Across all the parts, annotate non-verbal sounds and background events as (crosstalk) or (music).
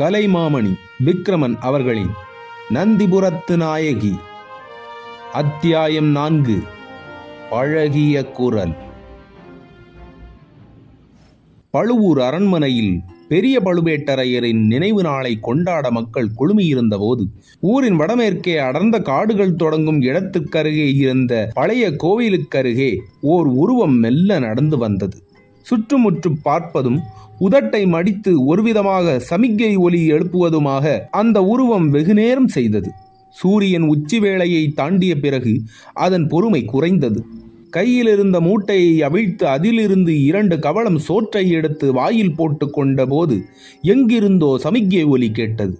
கலைமாமணி விக்ரமன் அவர்களின் நந்திபுரத்து நாயகி. அத்தியாயம் நான்கு பழகிய குரல். பழுவூர் அரண்மனையில் பெரிய பழுவேட்டரையரின் நினைவு நாளை கொண்டாட மக்கள் குழுமியிருந்தபோது ஊரின் வடமேற்கே அடர்ந்த காடுகள் தொடங்கும் இடத்துக்கருகே இருந்த பழைய கோவிலுக்கருகே ஓர் உருவம் மெல்ல நடந்து வந்தது. சுற்றுமுற்று பார்ப்பதும் உதட்டை மடித்து ஒருவிதமாக சமிக்கை ஒலி எழுப்புவதுமாக அந்த உருவம் வெகுநேரம் செய்தது. சூரியன் உச்சி வேளையை தாண்டிய பிறகு அதன் பொறுமை குறைந்தது. கையில் இருந்த மூட்டையை அவிழ்த்து அதிலிருந்து இரண்டு கவளம் சோற்றை எடுத்து வாயில் போட்டு கொண்டபோது எங்கிருந்தோ சமிக்கை ஒலி கேட்டது.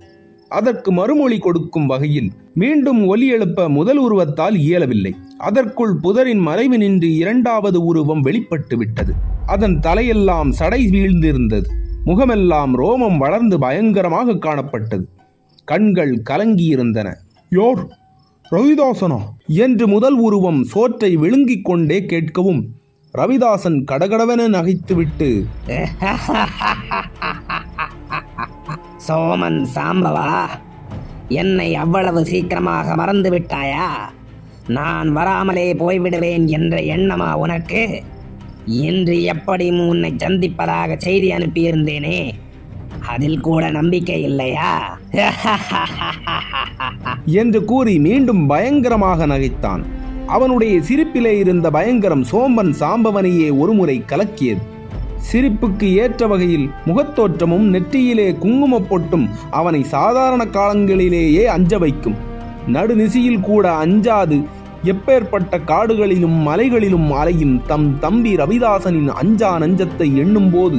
அதற்கு மறுமொழி கொடுக்கும் வகையில் மீண்டும் ஒலி எழுப்ப முதல் உருவத்தால் இயலவில்லை. அதற்குள் புதரின் மறைவு நின்று இரண்டாவது உருவம் வெளிப்பட்டு விட்டது. அதன் தலையெல்லாம் சடை வீழ்ந்திருந்தது. முகமெல்லாம் ரோமம் வளர்ந்து பயங்கரமாக காணப்பட்டது. கண்கள் கலங்கியிருந்தன. யோர்? ரவிதாசனா? என்று முதல் உருவம் சோற்றை விழுங்கிக் கொண்டே கேட்கவும் ரவிதாசன் கடகடவென நகைத்துவிட்டு (laughs) (laughs) சோமன் சாம்பவா? என்னை அவ்வளவு சீக்கிரமாக மறந்து விட்டாயா? நான் வராமலே போய்விடுவேன் என்ற எண்ணமா உனக்கு? இன்று எப்படி உன்னை சந்திப்பதாக செய்தி அனுப்பியிருந்தேனே? அதில் கூட நம்பிக்கை இல்லையா? (laughs) என்று கூறி மீண்டும் பயங்கரமாக நகைத்தான். அவனுடைய சிரிப்பிலே இருந்த பயங்கரம் சோம்பன் சாம்பவனையே ஒருமுறை கலக்கியது. சிரிப்புக்கு ஏற்ற வகையில் முகத்தோற்றமும் நெற்றியிலே குங்குமப் பொட்டும் அவனை சாதாரண காலங்களிலேயே அஞ்ச வைக்கும். நடுநிசியில் கூட அஞ்சாது எப்பேற்பட்ட காடுகளிலும் மலைகளிலும் அலையும் தம் தம்பி ரவிதாசனின் அஞ்சா நஞ்சத்தை எண்ணும்போது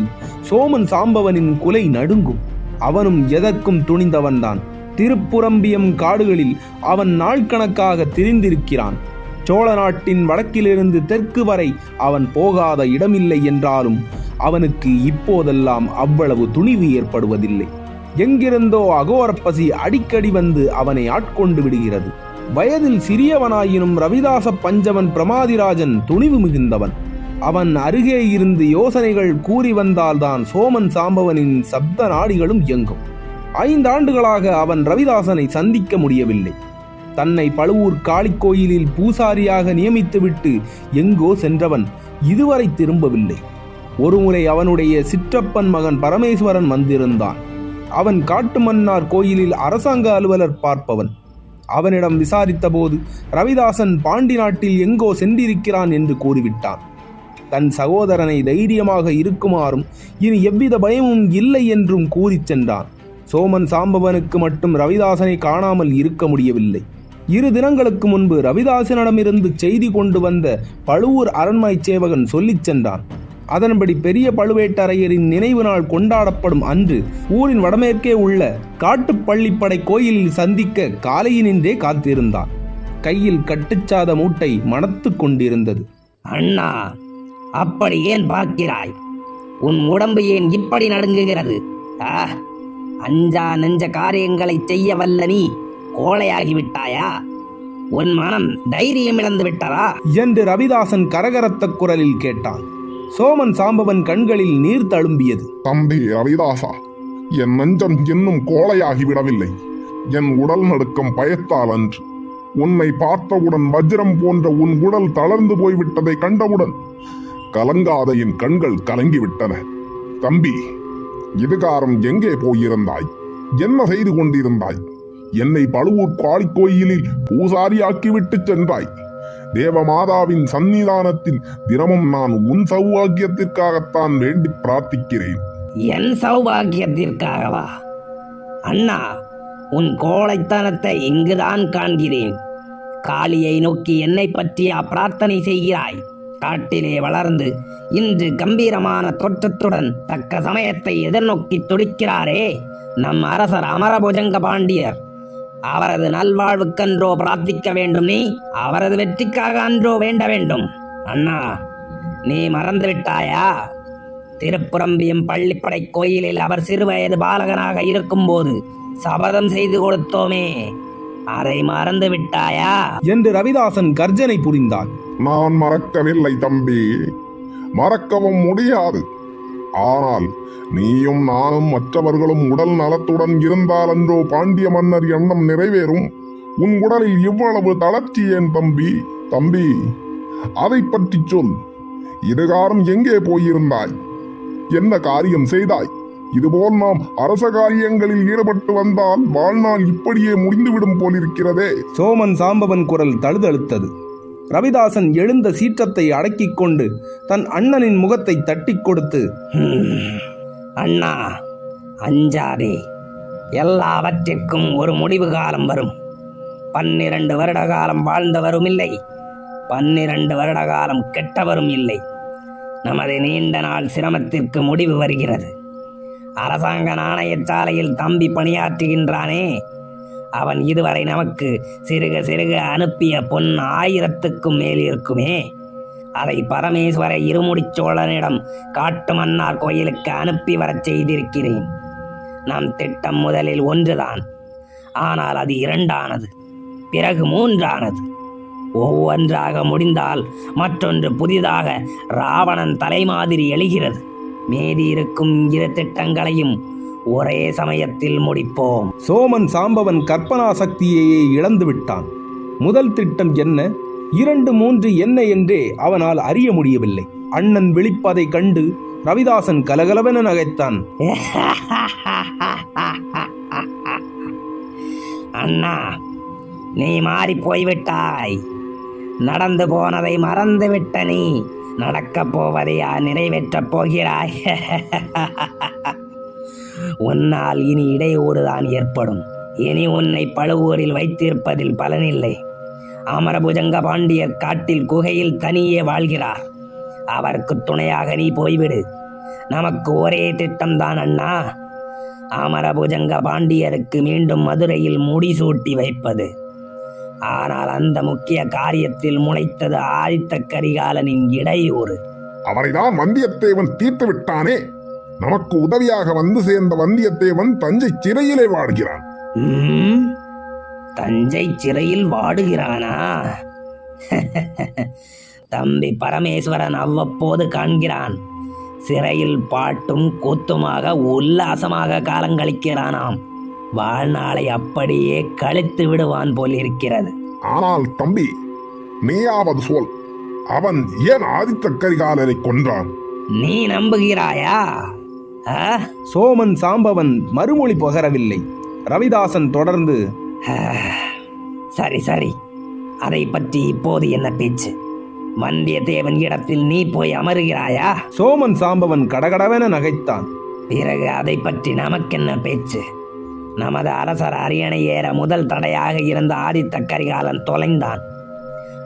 சோமன் சாம்பவனின் குலை நடுங்கும். அவனும் எதற்கும் துணிந்தவன்தான் திருப்புரம்பியம் காடுகளில் அவன் நாள்கணக்காக திரிந்திருக்கிறான். சோழ நாட்டின் வடக்கிலிருந்து தெற்கு வரை அவன் போகாத இடமில்லை என்றாலும் அவனுக்கு இப்போதெல்லாம் அவ்வளவு துணிவு ஏற்படுவதில்லை. எங்கிருந்தோ அகோரப்பசி அடிக்கடி வந்து அவனை ஆட்கொண்டு விடுகிறது. வயதில் சிறியவனாயினும் ரவிதாச பஞ்சவன் பிரமாதிராஜன் துணிவு மிகுந்தவன். அவன் அருகே இருந்து யோசனைகள் கூறி வந்தால்தான் சோமன் சாம்பவனின் சப்த நாடிகளும் இயங்கும். ஐந்தாண்டுகளாக அவன் ரவிதாசனை சந்திக்க முடியவில்லை. தன்னை பழுவூர் காளி கோயிலில் பூசாரியாக நியமித்துவிட்டு எங்கோ சென்றவன் இதுவரை திரும்பவில்லை. ஒருமுறை அவனுடைய சிற்றப்பன் மகன் பரமேஸ்வரன் வந்திருந்தான். அவன் காட்டுமன்னார் கோயிலில் அரசாங்க அலுவலர் பார்ப்பவன். அவனிடம் விசாரித்தபோது ரவிதாசன் பாண்டி நாட்டில் எங்கோ சென்றிருக்கிறான் என்று கூறிவிட்டான். தன் சகோதரனை தைரியமாக இருக்குமாறும் இனி எவ்வித பயமும் இல்லை என்றும் கூறிச் சென்றான். சோமன் சாம்பவனுக்கு மட்டும் ரவிதாசனை காணாமல் இருக்க முடியவில்லை. இரு தினங்களுக்கு முன்பு ரவிதாசனிடமிருந்து செய்தி கொண்டு வந்த பழுவூர் அரண்மனை சேவகன் சொல்லிச் சென்றான். அதன்படி பெரிய பழுவேட்டரையரின் நினைவு நாள் கொண்டாடப்படும் அன்று ஊரின் வடமேற்கே உள்ள காட்டுப்பள்ளிப்படை கோயிலில் சந்திக்க காலையினின்றே காத்திருந்தான். கையில் கட்டுச்சாத மூட்டை மணத்து கொண்டிருந்தது. அண்ணா அப்படி ஏன் பார்க்கிறாய்? உன் உடம்பு ஏன் இப்படி நடுங்குகிறது? ஆ அஞ்சா நெஞ்ச காரியங்களை செய்ய வல்ல நீ கோழையாகி விட்டாயா உன் மனம் தைரியம் இழந்து விட்டதா? என்று ரவிதாசன் கரகரத்த குரலில் கேட்டான். சோமன் சாம்பவன் கண்களில் நீர் தழும்பியது. தம்பி ரவிதாசா என் நெஞ்சம் இன்னும் கோழையாகிவிடவில்லை என் உடல் நடுக்கம் பயத்தால் அன்று. உன்னை பார்த்தவுடன் வஜ்ரம் போன்ற உன் உடல் தளர்ந்து போய்விட்டதை கண்டவுடன் கலங்காத என் கண்கள் கலங்கிவிட்டன. தம்பி இதுகாரம் எங்கே போயிருந்தாய்? என்ன செய்து கொண்டிருந்தாய்? என்னை பழுவூர் காளிக்கோயிலில் பூசாரியாக்கிவிட்டு சென்றாய். தேவமாதாவின் சந்நிதானத்தில் தினமும் நான் உன் சௌபாகியத்திற்காகத்தான் வேண்டி பிரார்த்திக்கிறேன். என் சௌபாகியத்திற்காகவா? அண்ணா உன் கோழைத்தனத்தை இங்குதான் காண்கிறேன். காளியை நோக்கி என்னை பற்றியா பிரார்த்தனை செய்கிறாய்? காட்டிலே வளர்ந்து இன்று கம்பீரமான தோற்றத்துடன் தக்க சமயத்தை எதிர்நோக்கி துடிக்கிறாரே. நம் அரசர் அமரபுஜங்க பாண்டியர். அவரது நல்வாழ்வுக்கன்றோ பிரார்த்திக்க வேண்டும் நீ. அவரது வெற்றிக்காக அன்றோ வேண்ட வேண்டும். அண்ணா நீ மறந்து விட்டாயா? திருப்புரம்பியம் பள்ளிப்படை கோயிலில் அவர் சிறுவயது பாலகனாக இருக்கும்போது சபதம் செய்து கொடுத்தோமே. அதை மறந்து விட்டாயா? என்று ரவிதாசன் கர்ஜனை புரிந்தான் நான் மறக்கவில்லை தம்பி. மறக்கவும் முடியாது. ஆனால் நீயும் நானும் மற்றவர்களும் உடல் நலத்துடன் இருந்தாலன்றோ பாண்டிய மன்னர் எண்ணம் நிறைவேறும். உன் உடலில் இவ்வளவு தளர்ச்சி ஏன் தம்பி? தம்பி அதை பற்றி சொல். இதுகாரம் எங்கே போயிருந்தாய்? என்ன காரியம் செய்தாய்? இதுபோல் நாம் அரச காரியங்களில் ஈடுபட்டு வந்தால் வாழ்நாள் இப்படியே முடிந்துவிடும் போலிருக்கிறதே. சோமன் சாம்பவன் குரல் தழுதழுத்தது. ரவிதாசன் எழுந்த சீற்றத்தை அடக்கிக் கொண்டு தன் அண்ணனின் முகத்தை தட்டிக் கொடுத்து அண்ணா அஞ்சாதே. எல்லாவற்றிற்கும் ஒரு முடிவு காலம் வரும். பன்னிரண்டு வருட காலம் வாழ்ந்தவரும் இல்லை. பன்னிரண்டு வருட காலம் கெட்டவரும் இல்லை. நமது நீண்ட நாள் சிரமத்திற்கு முடிவு வருகிறது. அரசாங்க நாணயச்சாலையில் தம்பி பணியாற்றுகின்றானே. அவன் இதுவரை நமக்கு சிறுக சிறுக அனுப்பிய பொன் ஆயிரத்துக்கும் மேல் இருக்குமே அதை பரமேஸ்வர இருமுடிச் சோழனிடம் காட்டு மன்னார் கோயிலுக்கு அனுப்பி வரச் செய்திருக்கிறேன். நம் திட்டம் முதலில் ஒன்றுதான். ஆனால் அது இரண்டானது. பிறகு மூன்றானது. ஒவ்வொன்றாக முடிந்தால் மற்றொன்று புதிதாக ராவணன் தலைமாதிரி எழுகிறது. மீதி இருக்கும் இரு திட்டங்களையும் ஒரே சமயத்தில் முடிப்போம். சோமன் சாம்பவன் கற்பனா சக்தியையே இழந்து விட்டான். முதல் திட்டம் என்ன? இரண்டு மூன்று என்ன என்றே அவனால் அறிய முடியவில்லை. அண்ணன் விழிப்பதை கண்டு ரவிதாசன் கலகலவென நகைத்தான். (laughs) அண்ணா நீ மாறி போய்விட்டாய். நடந்து போனதை மறந்து விட்ட நீ. நடக்கப் போவதையா நிறைவேற்றப் போகிறாய்? (laughs) உன்னால் இனி இடையூறுதான் ஏற்படும். இனி உன்னை பழுவூரில் வைத்திருப்பதில் பலனில்லை. அமரபுஜங்க பாண்டியர் காட்டில் குகையில் தனியே வாழ்கிறார். அவருக்கு துணையாக நீ போய்விடு. நமக்கு ஒரே திட்டம்தான் அண்ணா. அமரபுஜங்க பாண்டியருக்கு மீண்டும் மதுரையில் முடிசூட்டி வைப்பது. ஆனால் அந்த முக்கிய காரியத்தில் முளைத்தது ஆதித்த கரிகாலனின் இடையூறு. அவரைதான் வந்தியத்தேவன் தீர்த்து விட்டானே. நமக்கு உதவியாக வந்து சேர்ந்த வந்தியத்தேவன் தஞ்சை சிறையிலே வாழ்கிறான் ம், தஞ்சை சிறையில் வாடுகிறானா? (laughs) தம்பி பரமேஸ்வரன் அவ்வப்போது காண்கிறான். சிறையில் பாட்டும் கூத்துமாக உல்லாசமாக காலங்கழிக்கிறானாம் வாழ்நாளை அப்படியே கழித்து விடுவான் போலிருக்கிறது. ஆனால் தம்பி நீயாவது சொல். அவன் ஏன் ஆதித்த கரிகாலனை கொன்றான்? நீ நம்புகிறாயா? சோமன் சாம்பவன் மறுமொழி பகரவில்லை ரவிதாசன் தொடர்ந்து சரி சரி. அதை பற்றி இப்போது என்ன பேச்சு? வந்தியத்தேவன் இடத்தில் நீ போய் அமருகிறாயா? சோமன் சாம்பவன் கடகடவென நகைத்தான். பிறகு அதை பற்றி நமக்கென்ன பேச்சு? நமது அரசர் அரியணை ஏற முதல் தடையாக இருந்த ஆதித்த கரிகாலன் தொலைந்தான்.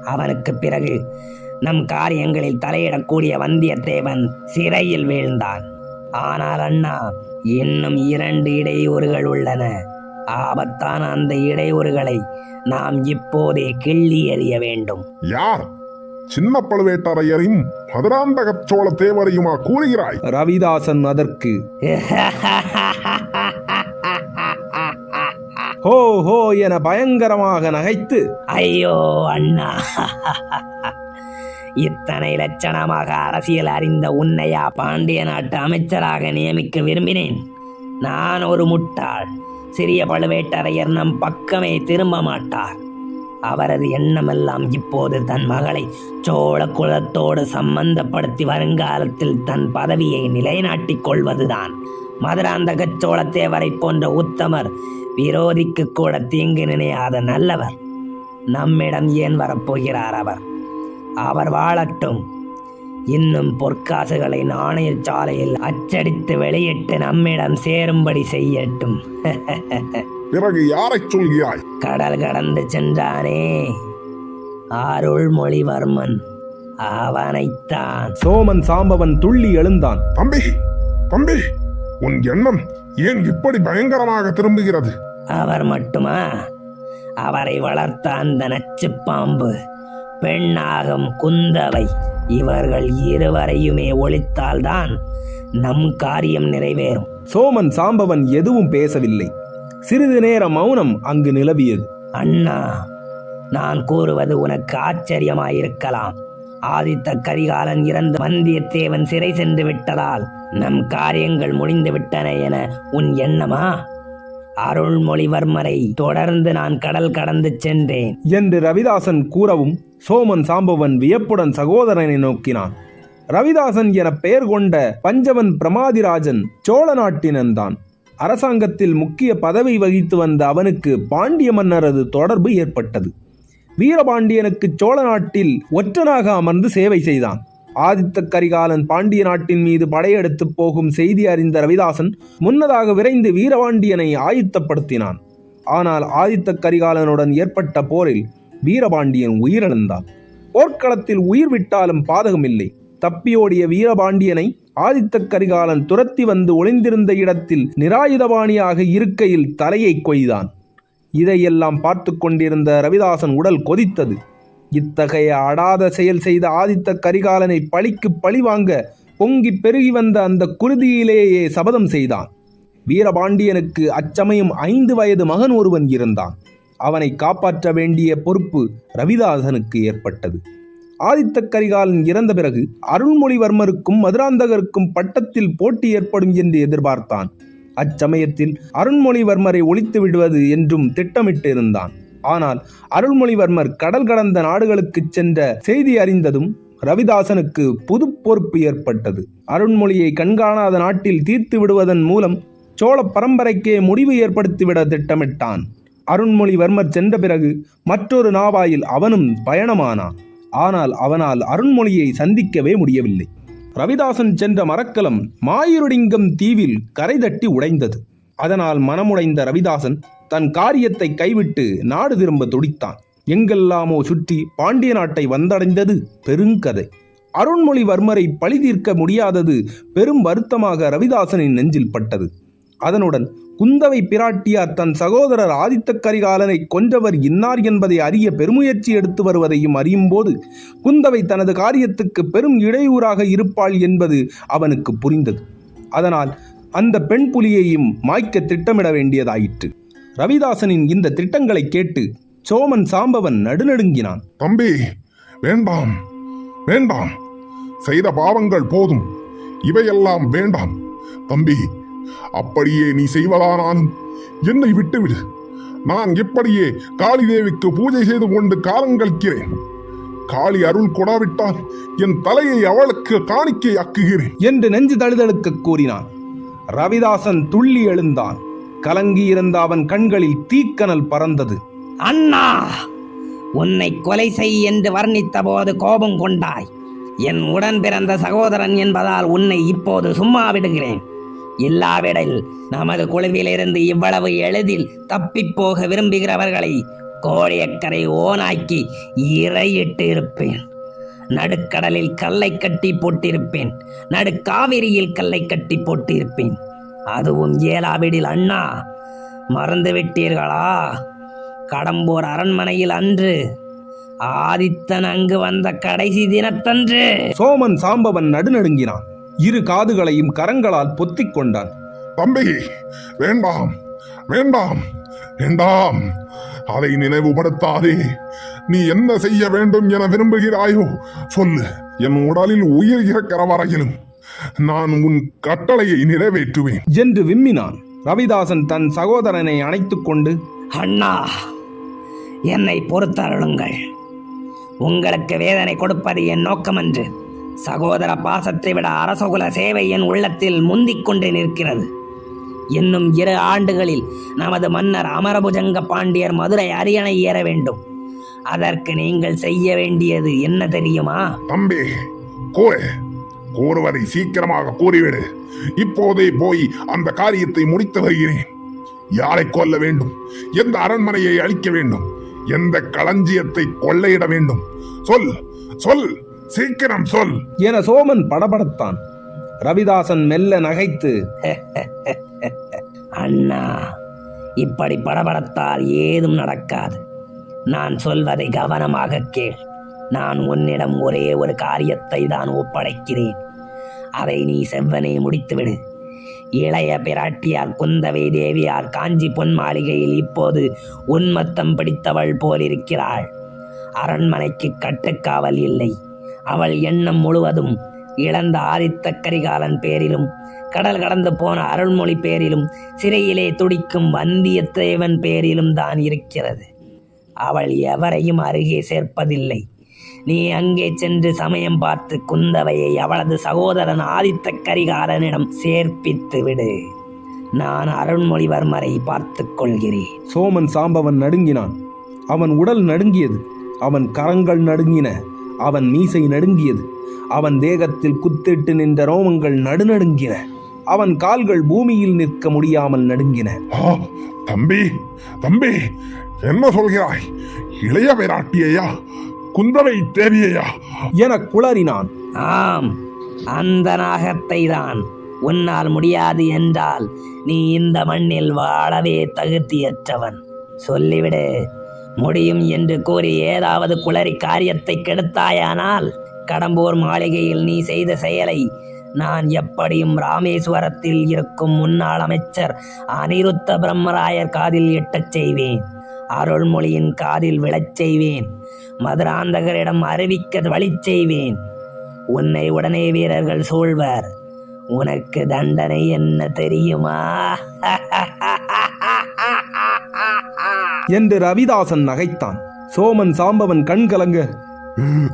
அவனுக்கு பிறகு நம் காரியங்களில் தலையிடக்கூடிய வந்தியத்தேவன் சிறையில் வீழ்ந்தான். ஆனால் அண்ணா இன்னும் இரண்டு இடையூறுகள் உள்ளன. ஆபத்தான அந்த இடையூறுகளை நாம் இப்போதே கிள்ளி எறிய வேண்டும். யார்? சின்ன பழுவேட்டரையரையும் மதுராந்தக சோழ தேவரையுமா கூறுகிறாய்? ரவிதாசன் அதற்கு ஹோ ஹோ என பயங்கரமாக நகைத்து ஐயோ அண்ணா. இத்தனை லட்சணமாக அரசியல் அறிந்த உன்னையா பாண்டிய நாட்டு அமைச்சராக நியமிக்க விரும்பினேன். நான் ஒரு முட்டாள். சிறிய பழுவேட்டரையர் நம் பக்கமே திரும்ப மாட்டார். அவரது எண்ணமெல்லாம் இப்போது தன் மகளை சோழ குலத்தோடு சம்பந்தப்படுத்தி வருங்காலத்தில் தன் பதவியை நிலைநாட்டிக் கொள்வதுதான். மதுராந்தக சோழத்தேவரை போன்ற உத்தமர் விரோதிக்கு கூட தீங்கு நினையாத நல்லவர். நம்மிடம் ஏன் வரப்போகிறார் அவர்? அவர் வாழட்டும். இன்னும் பொற்காசுகளை நாணயச்சாலையில் அச்சடித்து வெளியிட்டு நம்மிடம் சேரும்படி செய்யட்டும். (laughs) பிறகு யாரைச் சொல்கிறாய்? கடல் கடந்து சென்றானே அருள்மொழிவர்மன். அவனைத்தான். சோமன் சாம்பவன் துள்ளி எழுந்தான். தம்பி தம்பி உன் எண்ணம் ஏன் இப்படி பயங்கரமாக திரும்புகிறது? அவர் மட்டுமா? அவரை வளர்த்த அந்த நச்சுப் பாம்பு பெண்ணாகும் குந்தவை. இவர்கள் இருவரையுமே ஒழித்தால்தான் நம் காரியம் நிறைவேறும். சோமன் சாம்பவன் எதுவும் பேசவில்லை. சிறிது நேர மௌனம் அங்கு நிலவியது. அண்ணா நான் கூறுவது உனக்கு ஆச்சரியமாயிருக்கலாம். ஆதித்த கரிகாலன் இறந்து வந்தியத்தேவன் சிறை சென்று விட்டதால் நம் காரியங்கள் முடிந்து விட்டன என உன் எண்ணமா? அருள்மொழிவர்மரை தொடர்ந்து நான் கடல் கடந்து சென்றேன். என்று ரவிதாசன் கூறவும் சோமன் சாம்பவன் வியப்புடன் சகோதரனை நோக்கினான். ரவிதாசன் என பெயர் கொண்ட பஞ்சவன் பிரமாதிராஜன் சோழ நாட்டினன்தான். அரசாங்கத்தில் முக்கிய பதவி வகித்து வந்த அவனுக்கு பாண்டிய மன்னரது தொடர்பு ஏற்பட்டது. வீரபாண்டியனுக்கு சோழ நாட்டில் ஒற்றனாக அமர்ந்து சேவை செய்தான். ஆதித்த கரிகாலன் பாண்டிய நாட்டின் மீது படையெடுத்து போகும் செய்தி அறிந்த ரவிதாசன் முன்னதாக விரைந்து வீரபாண்டியனை ஆயுத்தப்படுத்தினான். ஆனால் ஆதித்த கரிகாலனுடன் ஏற்பட்ட போரில் வீரபாண்டியன் உயிரிழந்தான். போர்க்களத்தில் உயிர் விட்டாலும் பாதகமில்லை. தப்பியோடிய வீரபாண்டியனை ஆதித்த கரிகாலன் துரத்தி வந்து ஒளிந்திருந்த இடத்தில் நிராயுதபாணியாக இருக்கையில் தலையை கொய்தான். இதையெல்லாம் பார்த்து கொண்டிருந்த ரவிதாசன் உடல் கொதித்தது. இத்தகைய அடாத செயல் செய்த ஆதித்த கரிகாலனை பழிக்கு பழி வாங்க பொங்கி பெருகி வந்த அந்த குருதியிலேயே சபதம் செய்தான். வீரபாண்டியனுக்கு அச்சமயம் ஐந்து வயது மகன் ஒருவன் இருந்தான். அவனை காப்பாற்ற வேண்டிய பொறுப்பு ரவிதாசனுக்கு ஏற்பட்டது. ஆதித்த கரிகாலன் இறந்த பிறகு அருள்மொழிவர்மருக்கும் மதுராந்தகருக்கும் பட்டத்தில் போட்டி ஏற்படும் என்று எதிர்பார்த்தான். அச்சமயத்தில் அருண்மொழிவர்மரை ஒழித்து விடுவது என்றும் திட்டமிட்டிருந்தான். ஆனால் அருள்மொழிவர்மர் கடல் கடந்த நாடுகளுக்குச் சென்ற செய்தி அறிந்ததும் ரவிதாசனுக்கு புது பொறுப்பு ஏற்பட்டது. அருண்மொழியை கண்காணாத நாட்டில் தீர்த்து விடுவதன் மூலம் சோழ பரம்பரைக்கே முடிவு ஏற்படுத்திவிட திட்டமிட்டான். அருண்மொழிவர்மர் சென்ற பிறகு மற்றொரு நாவாயில் அவனும் பயணமானான். ஆனால் அவனால் அருண்மொழியை சந்திக்கவே முடியவில்லை. ரவிதாசன் சென்ற மரக்கலம் மாயூரடிங்கம் தீவில் கரை தட்டி உடைந்தது. அதனால் மனமுடைந்த ரவிதாசன் தன் காரியத்தை கைவிட்டு நாடு திரும்ப துடித்தான். எங்கெல்லாமோ சுற்றி பாண்டிய நாட்டை வந்தடைந்தது பெருங்கதை. அருண்மொழிவர்மரை பழி தீர்க்க முடியாதது பெரும் வருத்தமாக ரவிதாசனின் நெஞ்சில் பட்டது. அதனுடன் குந்தவை பிராட்டியார் தன் சகோதரர் ஆதித்த கரிகாலனை கொன்றவர் இன்னார் என்பதை அறிய பெருமுயற்சி எடுத்து வருவதையும் அறியும் போது குந்தவை தனது காரியத்துக்கு பெரும் இடையூறாக இருப்பாள் என்பது அவனுக்கு புரிந்தது. அதனால் அந்த பெண் புலியையும் மாய்க்க திட்டமிட வேண்டியதாயிற்று. ரவிதாசனின் இந்த திட்டங்களை கேட்டு சோமன் சாம்பவன் நடுநடுங்கினான். தம்பி வேண்டாம் வேண்டாம். செய்த பாவங்கள் போதும். இவையெல்லாம் வேண்டாம். தம்பி அப்படியே நீ செய்வதானாலும் என்னை விட்டுவிடு. நான் இப்படியே காளி தேவிக்கு பூஜை செய்து கொண்டு காலங்கழிக்கிறேன் காளி அருள் கொடாவிட்டால் என் தலையை அவளுக்கு காணிக்கை ஆக்குகிறேன் என்று நெஞ்சு தழுதழுக்க கூறினான். ரவிதாசன் துள்ளி எழுந்தான். கலங்கியிருந்த அவன் கண்களில் தீக்கனல் பறந்தது. அண்ணா உன்னை கொலை செய் என்று வர்ணித்த போது கோபம் கொண்டாய். என் உடன் பிறந்த சகோதரன் என்பதால் உன்னை இப்போது சும்மா விடுகிறேன். இல்லாவிடில் நமது குழுவிலிருந்து இவ்வளவு எளிதில் தப்பிப் போக விரும்புகிறவர்களை கோழியக்கரை ஓனாக்கி இரையிட்டு இருப்பேன். நடுக்கடலில் கல்லை கட்டி போட்டிருப்பேன். நடுக்காவிரியில் கல்லை கட்டி போட்டிருப்பேன். அதுவும் இயலாவிடில் அண்ணா. மறந்து விட்டீர்களா? கடம்பூர் அரண்மனையில் அன்று ஆதித்தன் அங்கு வந்த கடைசி தினத்தன்று. சோமன் சாம்பவன் நடுநடுங்கினான். இரு காதுகளையும் கரங்களால் பொத்திக் கொண்டான். தம்பி வேண்டாம் வேண்டாம் வேண்டாம். அதை நினைவுபடுத்தாதே. நீ என்ன செய்ய வேண்டும் என விரும்புகிறாயோ சொல்லு. என் உடலில் உயிர் இருக்கிற வரையிலும். நான் உன் கட்டளையை நிறைவேற்றுவேன். என்று விம்மினான். ரவிதாசன் தன் சகோதரனை அணைத்துக் கொண்டு அண்ணா என்னை பொறுத்தருளுங்கள் உங்களுக்கு வேதனை கொடுப்பது என் நோக்கமன்று. சகோதர பாசத்தை விட அரசகுல சேவை என் உள்ளத்தில் முந்திக் கொண்டு நிற்கிறது. இன்னும் இரு ஆண்டுகளில் நமது மன்னர் அமரபுஜங்க பாண்டியர் மதுரை அரியணை ஏற வேண்டும். அதற்கு நீங்கள் செய்ய வேண்டியது என்ன தெரியுமா? தம்பி கூறுவதை சீக்கிரமாக கூறிவிடு. இப்போதே போய் அந்த காரியத்தை முடித்து வருகிறேன். யாரை கொல்ல வேண்டும்? எந்த அரண்மனையை அழிக்க வேண்டும்? எந்த களஞ்சியத்தை கொள்ளையிட வேண்டும்? சொல் சொல் சீக்கிரம் சொல். என சோமன் படபடத்தான். ரவிதாசன் மெல்ல நகைத்து அண்ணா இப்படி படபடத்தால் ஏதும் நடக்காது. நான் சொல்வதை கவனமாக கேள். நான் உன்னிடம் ஒரே ஒரு காரியத்தை தான் ஒப்படைக்கிறேன். அதை நீ செவ்வனே முடித்துவிடு. இளைய பிராட்டியார் குந்தவை தேவியார் காஞ்சி பொன் மாளிகையில் இப்போது உன்மத்தம் பிடித்தவள் போலிருக்கிறாள். அரண்மனைக்கு கட்டுக்காவல் இல்லை. அவள் எண்ணம் முழுவதும் இழந்த ஆதித்த கரிகாலன் பேரிலும் கடல் கடந்து போன அருள்மொழி பேரிலும் சிறையிலே துடிக்கும் வந்தியத்தேவன் பேரிலும் தான் இருக்கிறது. அவள் எவரையும் அருகே சேர்ப்பதில்லை. நீ அங்கே சென்று சமயம் பார்த்து குந்தவையை அவளது சகோதரன் ஆதித்த கரிகாலனிடம் சேர்ப்பித்து விடு. நான் அருண்மொழிவர்மரை பார்த்துக் கொள்கிறேன். சோமன் சாம்பவன் நடுங்கினான். அவன் உடல் நடுங்கியது. அவன் கரங்கள் நடுங்கின. அவன் மீசை நடுங்கியது. அவன் தேகத்தில் குத்திட்டு நின்ற ரோமங்கள் நடுநடுங்கின. அவன் கால்கள் பூமியில் நிற்க முடியாமல் நடுங்கின. ஆ, தம்பி தம்பி என்ன சொல்கிறாய்? இளைய விராட்டியையா குந்தவை தேவியையா என குளறினான். ஆம் அந்த நாகத்தை தான் உன்னால் முடியாது என்றால் நீ இந்த மண்ணில் வாழவே தகுதியற்றவன். சொல்லிவிடு முடியும் என்று கூறி ஏதாவது குளறி காரியத்தை கெடுத்தாயானால் கடம்பூர் மாளிகையில் நீ செய்த செயலை நான் எப்படியும் ராமேஸ்வரத்தில் இருக்கும் முன்னாள் அமைச்சர் அனிருத்த பிரம்மராயர் காதில் எட்டச் செய்வேன். அருள்மொழியின் காதில் விழச் செய்வேன். மதுராந்தகரிடம் அறிவிக்க வழிச் செய்வேன். உன்னை உடனே வீரர்கள் சூழ்வர். உனக்கு தண்டனை என்ன தெரியுமா? என்று ரவிதாசன் நகைத்தான். சோமன் சாம்பவன் கண் கலங்க.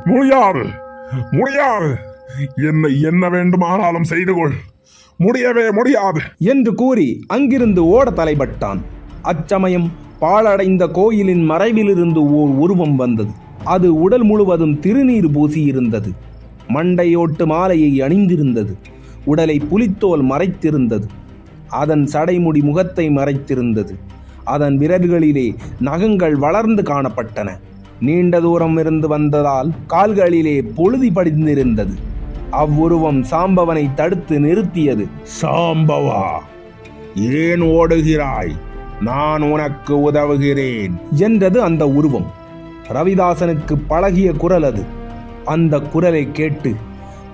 முடியாது. முடியாது. என்னை என்ன வேண்டுமானாலும் செய்து கொள். முடியவே முடியாது. என்று கூறி அங்கிருந்து ஓட தலைப்பட்டான். அச்சமயம் பாழடைந்த கோயிலின் மறைவிலிருந்து ஓர் உருவம் வந்தது. அது உடல் முழுவதும் திருநீர் பூசியிருந்தது. மண்டையோட்டு மாலையை அணிந்திருந்தது. உடலை புலித்தோல் மறைத்திருந்தது. அதன் சடைமுடி முகத்தை மறைத்திருந்தது. அதன் விரல்களிலே நகங்கள் வளர்ந்து காணப்பட்டன. நீண்ட தூரம் இருந்து வந்ததால் கால்களிலே பொழுதி படிந்திருந்தது. அவ்வுருவம் சாம்பவனை தடுத்து நிறுத்தியது. சாம்பவா ஏன் ஓடுகிறாய்? நான் உனக்கு உதவுகிறேன். என்றது அந்த உருவம். ரவிதாசனுக்கு பழகிய குரல் அது. அந்த குரலை கேட்டு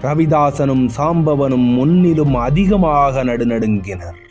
ரவிதாசனும் சாம்பவனும் முன்னிலும் அதிகமாக நடுநடுங்கினர்.